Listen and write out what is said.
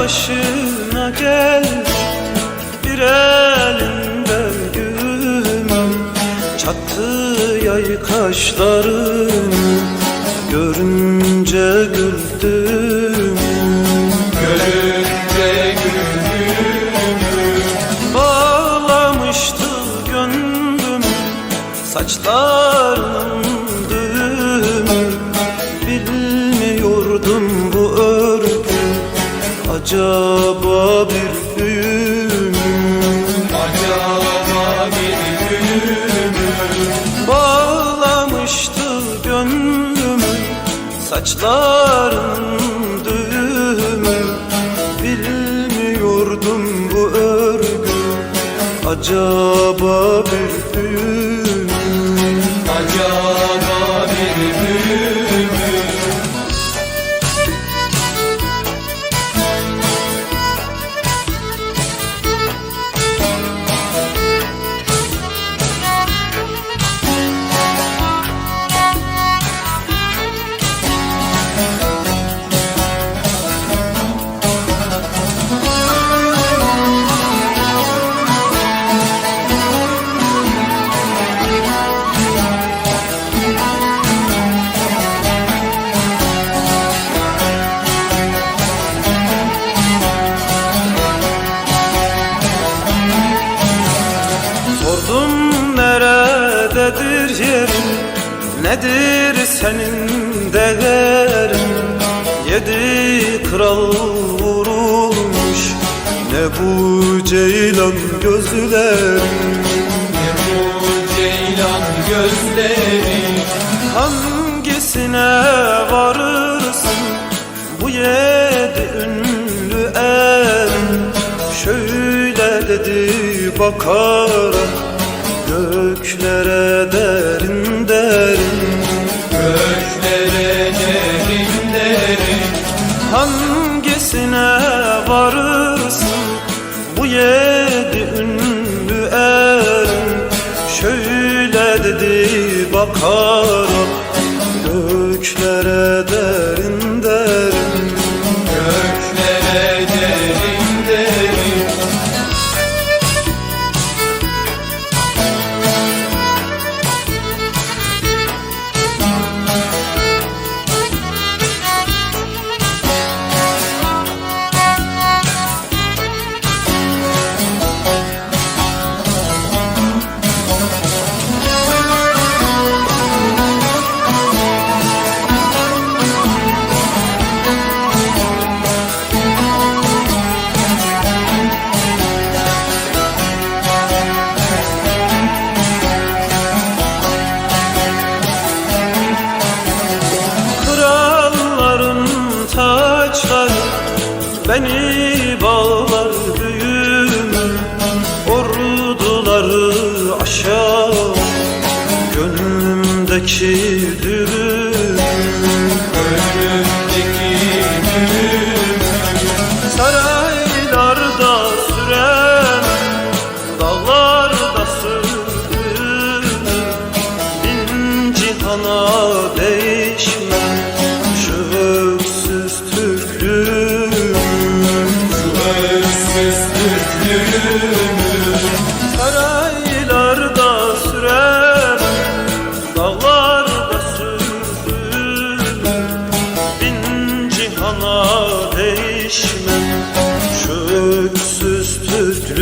başına gel. Bir elinde gülüm Çattı yay kaşların Görünce güldüm. Görünce Bağlamıştı gönlüm Saçlarının Acaba bir büyü mü? acaba bir gülümü Bağlamıştı gönlümü Saçlarının düğümü. Bilmiyordum bu örgü. Acaba bir büyü Nedir senin değerin? Yedi kral vurulmuş. Ne bu ceylan gözlerin? Ne bu ceylan gözleri Hangisine varırsın? Bu yedi ünlü erin Şöyle dedi bakarak Göklere derin derin Hangisine varırsın? Bu yedi ünlü erin Şöyle dedi bakarak beni bağlar büyümü Orduları aşağı gönlümdeki